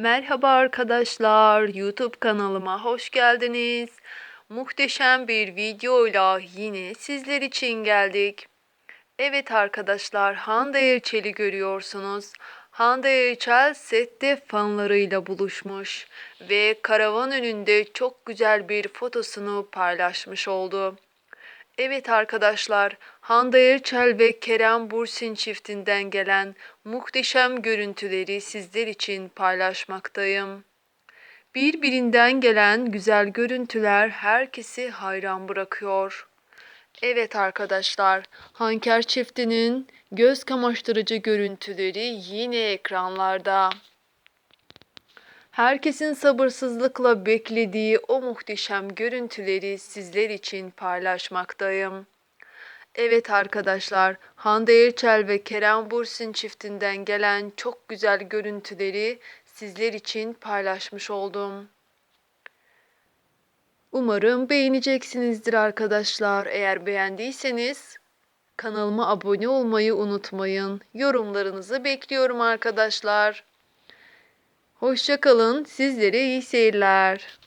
Merhaba arkadaşlar, YouTube kanalıma hoş geldiniz. Muhteşem bir videoyla yine sizler için geldik. Evet arkadaşlar, Hande Erçel'i görüyorsunuz. Hande Erçel sette fanlarıyla buluşmuş ve karavan önünde çok güzel bir fotosunu paylaşmış oldu. Evet arkadaşlar, Hande Erçel ve Kerem Bürsin çiftinden gelen muhteşem görüntüleri sizler için paylaşmaktayım. Birbirinden gelen güzel görüntüler herkesi hayran bırakıyor. Evet arkadaşlar, Hanker çiftinin göz kamaştırıcı görüntüleri yine ekranlarda. Herkesin sabırsızlıkla beklediği o muhteşem görüntüleri sizler için paylaşmaktayım. Evet arkadaşlar, Hande Erçel ve Kerem Bürsin çiftinden gelen çok güzel görüntüleri sizler için paylaşmış oldum. Umarım beğeneceksinizdir arkadaşlar. Eğer beğendiyseniz kanalıma abone olmayı unutmayın. Yorumlarınızı bekliyorum arkadaşlar. Hoşça kalın. Sizlere iyi seyirler.